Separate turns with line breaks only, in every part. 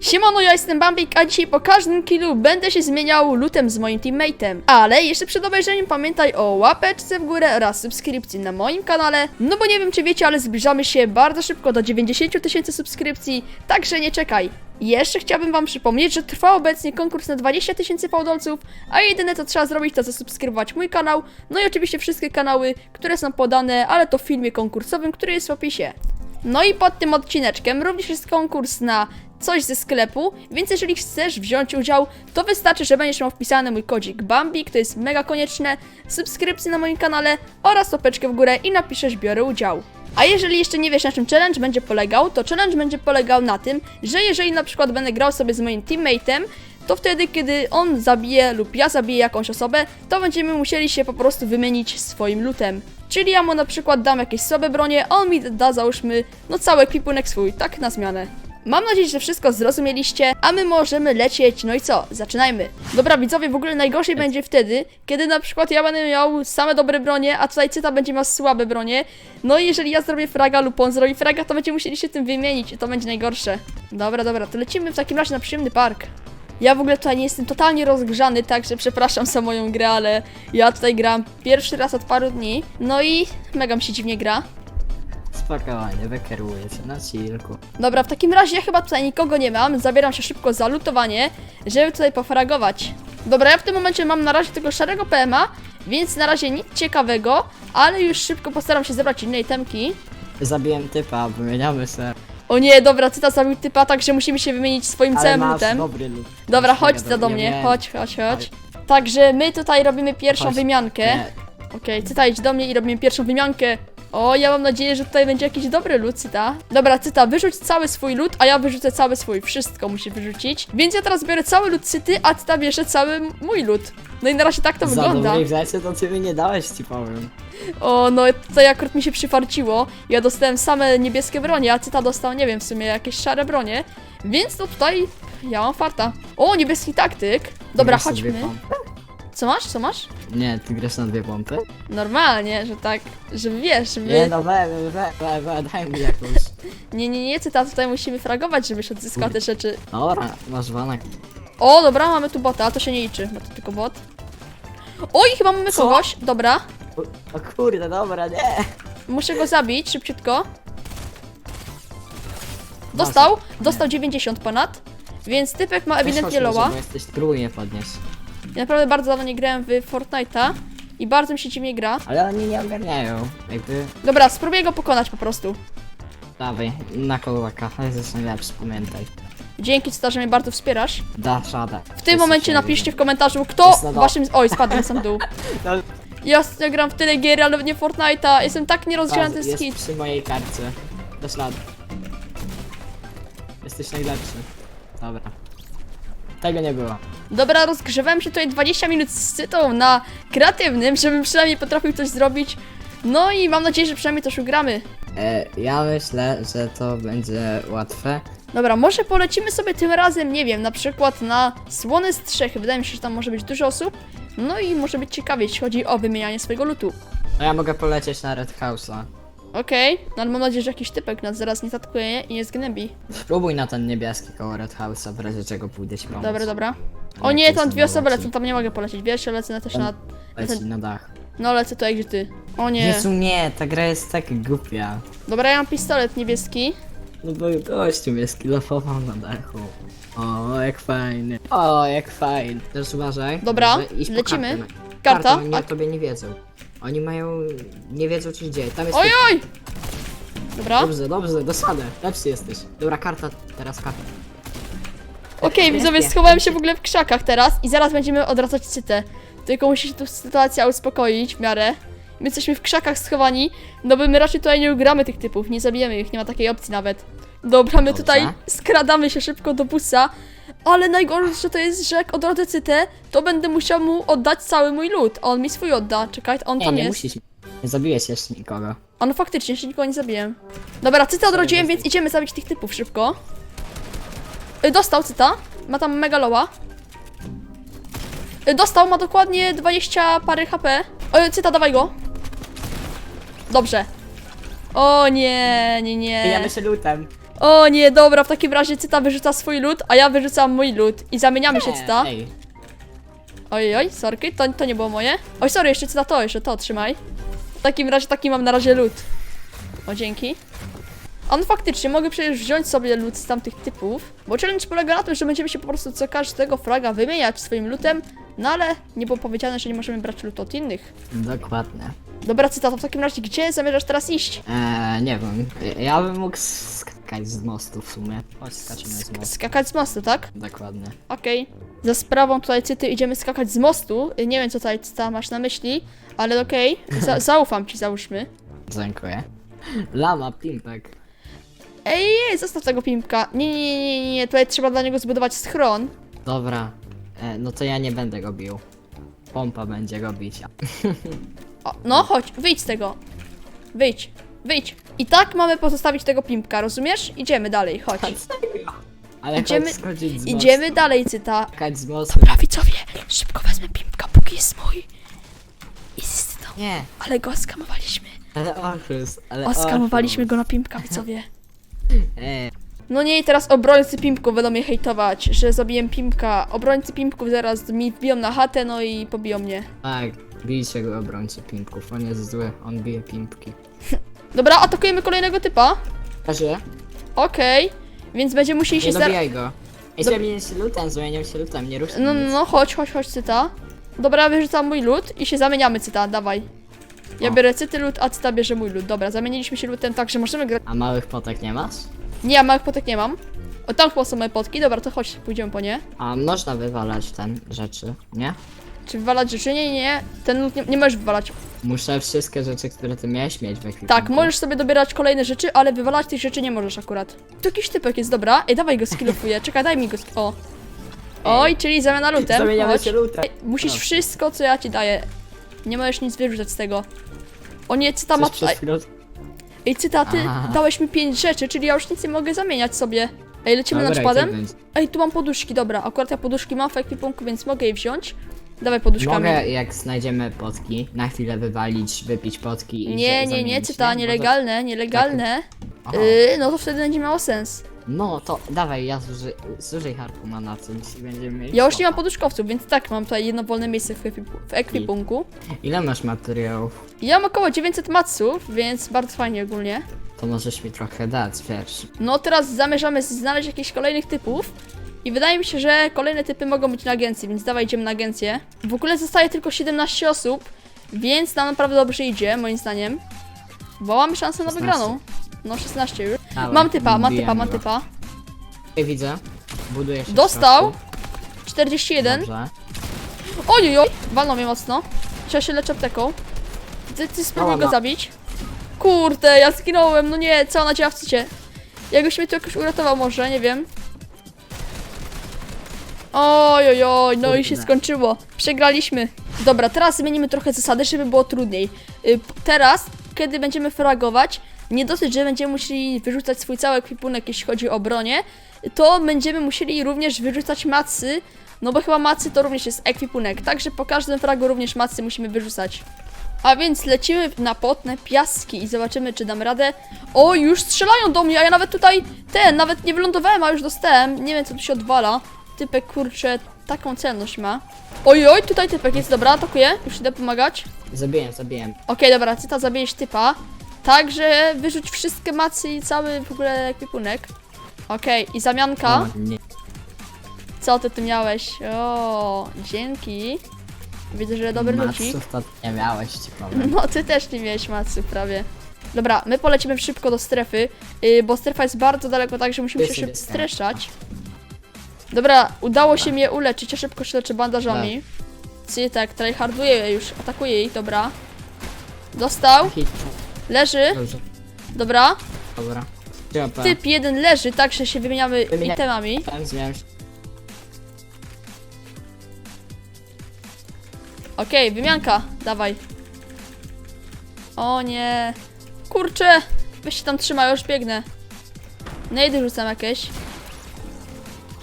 Siemano, ja jestem Bambik, a dzisiaj po każdym killu będę się zmieniał lutem z moim teammateem. Ale jeszcze przed obejrzeniem pamiętaj o łapeczce w górę oraz subskrypcji na moim kanale. No bo nie wiem czy wiecie, ale zbliżamy się bardzo szybko do 90 000 tysięcy subskrypcji, także nie czekaj. Jeszcze chciałbym wam przypomnieć, że trwa obecnie konkurs na 20 tysięcy fałdolców, a jedyne co trzeba zrobić to zasubskrybować mój kanał, no i oczywiście wszystkie kanały, które są podane, ale to w filmie konkursowym, który jest w opisie. No i pod tym odcineczkiem również jest konkurs na coś ze sklepu, więc jeżeli chcesz wziąć udział, to wystarczy, że będziesz miał wpisany mój kodzik Bambik, to jest mega konieczne, subskrypcję na moim kanale oraz łapeczkę w górę i napiszesz biorę udział. A jeżeli jeszcze nie wiesz na czym challenge będzie polegał, to challenge będzie polegał na tym, że jeżeli na przykład będę grał sobie z moim teammateem, to wtedy, kiedy on zabije lub ja zabiję jakąś osobę, to będziemy musieli się po prostu wymienić swoim lutem. Czyli ja mu na przykład dam jakieś sobie bronie, on mi da załóżmy, no cały ekwipunek swój, tak na zmianę. Mam nadzieję, że wszystko zrozumieliście, a my możemy lecieć. No i co? Zaczynajmy. Dobra, widzowie, w ogóle najgorzej będzie wtedy, kiedy na przykład ja będę miał same dobre bronie, a tutaj Cyta będzie miał słabe bronie. No i jeżeli ja zrobię fraga lub on zrobi fraga, to będziemy musieli się tym wymienić i to będzie najgorsze. Dobra, dobra, to lecimy w takim razie na przyjemny park. Ja w ogóle tutaj nie jestem totalnie rozgrzany, także przepraszam za moją grę, ale ja tutaj gram pierwszy raz od paru dni. No i mega mi się dziwnie gra.
Spokojnie, wykieruję cię na chillku.
Dobra, w takim razie ja chyba tutaj nikogo nie mam. Zabieram się szybko za lutowanie, żeby tutaj pofragować. Dobra, ja w tym momencie mam na razie tylko szarego PMA, więc na razie nic ciekawego, ale już szybko postaram się zebrać inne itemki.
Zabiłem typa, wymieniamy se.
O nie, dobra, Cyta zabił typa, także musimy się wymienić swoim
Ale
całym
masz
lutem.
dobry lód.
Dobra, chodź za do mnie, chodź, chodź, chodź. Także my tutaj robimy pierwszą
Chodź.
wymiankę.
Nie,
Okej, Cyta idź do mnie i robimy pierwszą wymiankę. O, ja mam nadzieję, że tutaj będzie jakiś dobry lód, Cyta. Dobra, Cyta, wyrzuć cały swój lód, a ja wyrzucę cały swój. Wszystko musi wyrzucić. Więc ja teraz biorę cały lód Cyty, a Cyta bierze cały mój lód. No i na razie tak to
za
wygląda.
dobrej rzeczy to ty mi nie dałeś, ci powiem.
O, no tutaj akurat mi się przyfarciło. Ja dostałem same niebieskie bronie, a Cyta dostał, nie wiem, w sumie jakieś szare bronie. Więc to tutaj ja mam farta. O, niebieski taktyk. Dobra, chodźmy. Co masz, co masz?
Nie, ty grasz na dwie pompy?
Normalnie, że tak, żeby wiesz, żeby...
Nie no, we, we, we, we, daj mi jakąś.
Nie, nie, nie, cyta, tutaj musimy fragować, żebyś odzyskał te rzeczy.
Dobra, masz wanek.
O, dobra, mamy tu bota, to się nie liczy, bo to tylko bot. Oj, chyba mamy
Co?
kogoś, dobra.
O, o kurde, dobra, nie.
Muszę go zabić, szybciutko. Dostał, dostał 90 ponad. Więc typek ma ewidentnie loła.
jesteś, spróbuj mnie podnieść.
Ja naprawdę bardzo dawno nie grałem w Fortnite'a. I bardzo mi się dziwnie gra.
Ale oni nie ogarniają. Jakby,
Dobra, spróbuję go pokonać po prostu.
dawaj, na kołaka. Jesteś najlepszy, pamiętaj.
Dzięki, Cyta, że mnie bardzo wspierasz.
Dasz radę.
W tym momencie napiszcie w komentarzu, kto
Jest na dole.
waszym... Oj, spadłem sam w dół. Ja ostatnio gram w tyle gier, ale nie Fortnite'a. Jestem tak nierozgrzany ten
jest
skit.
przy mojej karcie. Dasz radę. Jesteś najlepszy. Dobra. Tego nie było.
Dobra, rozgrzewałem się tutaj 20 minut z cytą na kreatywnym, żebym przynajmniej potrafił coś zrobić. No i mam nadzieję, że przynajmniej też ugramy.
E, ja myślę, że to będzie łatwe.
Dobra, może polecimy sobie tym razem, nie wiem, na przykład na Słony Strzechy. Wydaje mi się, że tam może być dużo osób. No i może być ciekawie, jeśli chodzi o wymienianie swojego lutu.
No ja mogę polecieć na Red House'a.
Okej, no ale mam nadzieję, że jakiś typek nas zaraz nie zatkuje i nie zgnębi.
Spróbuj na ten niebieski koło Red House'a, w razie czego pójdę ci pomóc.
Dobra, dobra. O
Jak
nie, tam dwie osoby lecą, tam nie mogę polecieć. Wiesz, ja lecę na też na...
Leci na dach.
No lecę tutaj, gdzie ty. O nie.
Jezu nie, ta gra jest tak głupia.
Dobra, ja mam pistolet niebieski.
No bo gościu mnie skilofował na dachu. O, jak fajnie. O, jak fajnie. Teraz uważaj.
Dobra,
Dobrze, idź po
lecimy.
kartę.
Karta?
Kartę, oni
A-
o tobie nie wiedzą. Oni mają... nie wiedzą co się dzieje. Tam jest...
Oj, oj! Dobra, okej,
Dobrze, dobrze, dosadę. Lepszy jesteś. Dobra, karta, teraz karta.
widzowie, schowałem się w ogóle w krzakach teraz i zaraz będziemy odradzać cytę. Tylko musi się tu sytuacja uspokoić w miarę. My jesteśmy w krzakach schowani, no bo my raczej tutaj nie ugramy tych typów, nie zabijemy ich, nie ma takiej opcji nawet. Dobra, my
Dobrze.
tutaj skradamy się szybko do busa, ale najgorsze to jest, że jak odrodzę cytę, to będę musiał mu oddać cały mój lód, a on mi swój odda. Czekaj, on
Nie,
tam
nie
jest.
musisz. Nie zabiłeś jeszcze nikogo.
A no faktycznie, jeszcze nikogo nie zabiłem. Dobra, cyta odrodziłem, więc idziemy zabić tych typów szybko. Y, Dostał cyta. Ma tam mega loła. Y, Dostał, ma dokładnie 20 pary HP. O, cyta, dawaj go. Dobrze. O nie, nie, nie.
Bijamy się lutem.
O nie, dobra, w takim razie Cyta wyrzuca swój lód, a ja wyrzucam mój lód. I zamieniamy się, Cyta.
Ej,
Oj, oj, sorki, to, to nie było moje. Oj, sorry, jeszcze Cyta to, jeszcze to, trzymaj. W takim razie taki mam na razie lód. O, dzięki. A no faktycznie, mogę przecież wziąć sobie lód z tamtych typów, bo challenge polega na tym, że będziemy się po prostu co każdego fraga wymieniać swoim lutem, no ale nie było powiedziane, że nie możemy brać lutu od innych.
dokładnie.
Dobra, Cyta, to w takim razie gdzie zamierzasz teraz iść?
Eee, nie wiem. Ja bym mógł skakać z mostu w sumie. Chodź, skaczemy z
Sk-
mostu.
skakać z mostu, tak?
Dokładnie.
Okej. Za sprawą tutaj Cyty idziemy skakać z mostu. Nie wiem, co tutaj Cyta masz na myśli, ale okej. Za zaufam ci, załóżmy.
Dziękuję. Lama, pimpek.
Ej, ej, zostaw tego pimpka. Nie, nie, nie, nie, nie, tutaj trzeba dla niego zbudować schron.
Dobra. E, no to ja nie będę go bił. Pompa będzie go bić.
O, no, chodź, wyjdź z tego. Wyjdź, wyjdź. I tak mamy pozostawić tego pimpka, rozumiesz? Idziemy dalej, chodź.
Ale
Idziemy-
chodź z
Idziemy
mostu.
dalej, Cyta.
Skakać z mostu.
Dobra, widzowie, szybko wezmę pimpka, póki jest mój. I z Cytą.
Nie,
Ale go oskamowaliśmy.
ale oszust, ale
Oskamowaliśmy go na pimpka, widzowie.
Ej,
No nie, i teraz obrońcy pimpków będą mnie hejtować, że zabiję pimpka. Obrońcy pimpków zaraz mi wbiją na chatę, no i pobiją mnie.
tak, bijcie go obrońcy pimpków. On jest zły, on bije pimpki.
Dobra, atakujemy kolejnego typa.
Każe,
Okej, więc będziemy musieli się
nie dobijaj go. Ej, zamienię się lutem, zamieniam się lutem, nie ruszaj
No, no,
nic.
no, chodź, chodź, chodź, cyta. Dobra, wyrzucam mój lód i się zamieniamy, cyta, dawaj. Ja
O.
biorę cyty lód, a cyta bierze mój lód. Dobra, zamieniliśmy się ludem tak, że możemy grać.
A małych potek nie masz?
Nie, ja małych potek nie mam. O, tam chyba są moje potki. Dobra, to chodź, pójdziemy po nie.
A można wywalać ten rzeczy, nie?
Czy wywalać rzeczy? Nie, nie, nie. Ten lód nie, nie możesz wywalać.
Muszę wszystkie rzeczy, które ty miałeś mieć w ekwipunku.
Tak, możesz sobie dobierać kolejne rzeczy, ale wywalać tych rzeczy nie możesz akurat. Tu jakiś typek jest, dobra. Ej, dawaj go skilluję. Czekaj, daj mi go sk- O. Oj, czyli zamiana lutem.
Zamieniamy
Chodź.
się lutem.
Ej, Musisz wszystko, co ja ci daję. Nie możesz nic wyrzucać z tego. O nie, cyta ma
Coś.
Ej, cyta, ty
Aha.
dałeś mi pięć rzeczy, czyli ja już nic nie mogę zamieniać sobie. Ej, lecimy
Dobra,
na
i tak będzie.
Ej, tu mam poduszki, dobra. Akurat ja poduszki mam w ekwipunku, więc mogę je wziąć. Dawaj poduszkami.
Mogę, jak znajdziemy potki, na chwilę wywalić, wypić potki i
Nie,
się
nie, nie,
zamienić,
cyta,
Bo to-
nielegalne, nielegalne.
Aha.
Yy, no to wtedy będzie miało sens.
No to dawaj, ja zużyj, zużyj harpuna co dzisiaj będziemy mieli.
Ja już nie mam
spoko.
poduszkowców, więc tak, mam tutaj jedno wolne miejsce w, ekwipu- w ekwipunku.
Ile masz materiałów?
Ja mam około 900 matsów, więc bardzo fajnie ogólnie.
To możesz mi trochę dać, wiesz.
No teraz zamierzamy znaleźć jakichś kolejnych typów. I wydaje mi się, że kolejne typy mogą być na agencji, więc dawaj idziemy na agencję. W ogóle zostaje tylko 17 osób, więc nam naprawdę dobrze idzie, moim zdaniem. Bo mamy szansę na
16.
wygraną. No 16 już.
Dawaj,
Mam typa, mam typa, mam
go.
typa.
Ej, widzę. Buduję się w
Dostał.
środku.
41.
Dobrze.
Ojojoj, walnął mnie mocno. Trzeba się leczyć apteką. Ty, ty spróbuj go zabić. Kurde, ja zginąłem, no nie, co na dziawczycie. Jakbyś mnie tu jakoś uratował może, nie wiem. Ojojoj, no i się skończyło. Przegraliśmy. Dobra, teraz zmienimy trochę zasady, żeby było trudniej. Y, teraz, kiedy będziemy fragować, nie dosyć, że będziemy musieli wyrzucać swój cały ekwipunek, jeśli chodzi o bronię, to będziemy musieli również wyrzucać macy, no bo chyba macy to również jest ekwipunek, także po każdym fragu również macy musimy wyrzucać. A więc lecimy na potne piaski i zobaczymy, czy dam radę. O, już strzelają do mnie, a ja nawet tutaj ten, nawet nie wylądowałem, a już dostałem. Nie wiem, co tu się odwala. Typek, kurczę, taką celność ma. Oj, oj, tutaj typek jest, dobra, atakuję, już idę pomagać.
Zabiję, zabiję.
Okej, dobra, cyta, zabijesz typa. Także wyrzuć wszystkie macy i cały w ogóle ekwipunek. Okej, i zamianka.
O, nie.
Co ty tu miałeś? O, dzięki. Widzę, że dobry lucik.
Maców to nie miałeś, ci powiem.
No, ty też nie miałeś maców prawie. Dobra, my polecimy szybko do strefy, yy, bo strefa jest bardzo daleko, także musimy się szybko streszczać. Dobra, udało się mnie uleczyć, ja szybko się leczę bandażami. Cytek, tryharduje już, atakuje ich, dobra. Dostał,
Hit.
leży,
Dobrze,
dobra.
dobra. Ciapa.
Typ jeden leży, także się wymieniamy
Wymienia-
itemami.
Tam zmieniam się.
Okej, wymianka, dawaj. O nie. Kurczę, weź się tam trzymaj, już biegnę. Nejdy rzucam jakieś.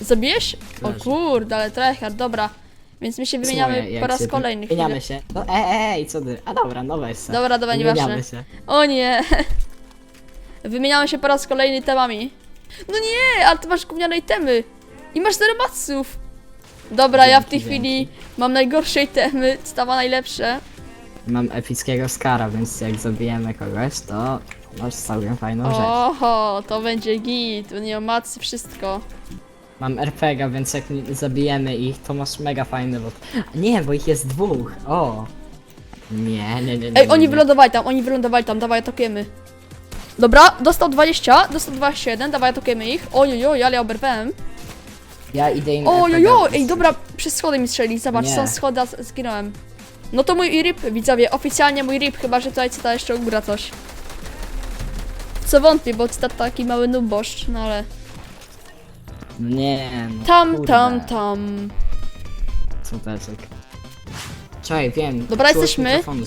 Zabijesz? O
Leży.
kurde, ale tryhard, dobra. Więc my się wymieniamy
Słuchaj, jak
po raz
się
kolejny.
Wymieniamy
chwilę.
się. No, ej, ej, co ty? A dobra, no weź se.
Dobra, dobra, nieważne.
Wymieniamy się.
O nie. Wymieniamy się po raz kolejny temami. No nie, ale ty masz gówniane itemy. I masz zero matsów. Dobra, ja w tej
Dzięki,
chwili mam najgorsze itemy, stawa najlepsze.
Mam epickiego skara, więc jak zabijemy kogoś, to masz całkiem fajną rzecz.
Oho, to będzie git, nie ma macy, wszystko.
Mam RPG, więc jak nie- zabijemy ich, to masz mega fajny bot. Nie, bo ich jest dwóch. O! Nie, nie, nie. nie
Ej, oni
nie.
wylądowali tam, oni wylądowali tam, dawaj, atakujemy. Dobra, dostał 20, dostał 27, dawaj, atakujemy ich. Ojojoj, ale ja oberwałem.
Ja idę im
Ojojoj,
RPG
ej, dobra, przez schody mi strzeli, zobacz,
Nie.
są schody, a z- zginąłem. No to mój rip, widzowie, oficjalnie mój rip, chyba że tutaj Cyta jeszcze ugra coś. Co wątpię, bo Cyta taki mały nuboszcz, no ale...
Nie, no
Tam,
kurde.
tam, tam.
Cupeczek. Czekaj, wiem.
Dobra,
czułość
jesteśmy.
mikrofonu.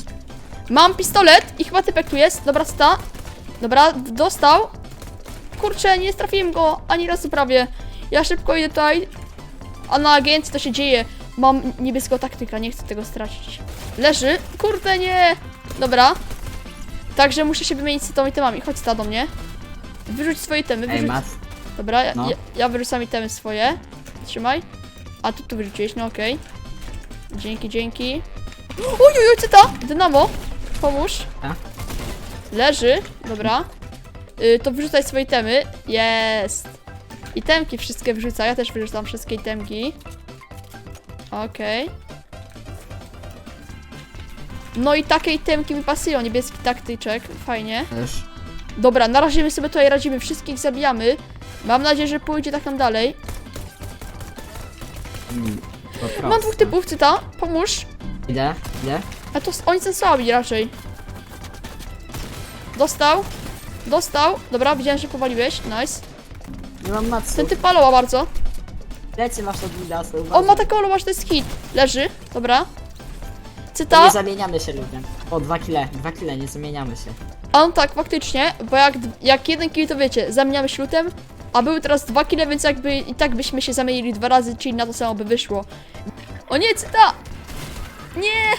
Mam pistolet i chyba typek tu jest, dobra, Cyta. Dobra, dostał. Kurczę, nie trafiłem go ani razu prawie. Ja szybko idę tutaj. A na agencji to się dzieje. Mam niebieskiego taktyka, nie chcę tego stracić. Leży. Kurde, nie. Dobra. Także muszę się wymienić z tą itemami. Chodź ta do mnie. Wyrzuć swoje itemy.
Ej,
Wyrzuć...
Mat,
Dobra, ja,
No.
ja, ja wyrzucam itemy swoje. Trzymaj. A tu tu wyrzuciłeś, no okej. Dzięki, dzięki. Oj, co to? Dynamo. Pomóż.
A?
Leży. Dobra. Y, to wyrzucaj swoje itemy. Jest. Itemki wszystkie wrzucaj. Ja też wyrzucam wszystkie itemki. Okej. No i takie itemki mi pasują. Niebieski taktyczek. Fajnie.
też.
Dobra, na razie my sobie tutaj radzimy, wszystkich zabijamy. Mam nadzieję, że pójdzie tak nam dalej.
Mm.
Mam dwóch typów, cyta, pomóż.
Idę, idę.
A to s- oni są słabi raczej. Dostał. Dostał. Dobra, widziałem, że powaliłeś. Nice.
Nie mam matsu.
Ten typ paloła bardzo.
Lecie masz od Midasa,
On ma taką lowa, że to jest hit. Leży. Dobra.
Nie
Cyta.
zamieniamy się ludzie. O, dwa kile, dwa kile, nie zamieniamy się.
A on tak, faktycznie, bo jak, jak jeden kill to wiecie, zamieniamy się lutem, a były teraz dwa kile, więc jakby i tak byśmy się zamienili dwa razy, czyli na to samo by wyszło. O nie, cyta! Nie!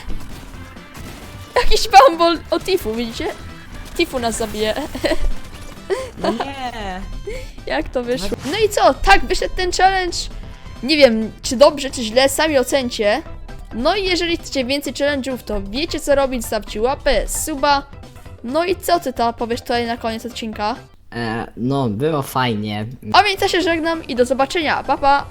Jakiś bambol o Tifu, widzicie? Tifu nas zabije.
No nie!
Jak to wyszło? No i co? Tak wyszedł ten challenge. Nie wiem, czy dobrze, czy źle, sami ocencie. No i jeżeli chcecie więcej challenge'ów, to wiecie co robić, zostawcie łapę, suba. No i co ty ta powiesz tutaj na koniec odcinka?
E, no, było fajnie.
A więc ja się żegnam i do zobaczenia. Pa pa!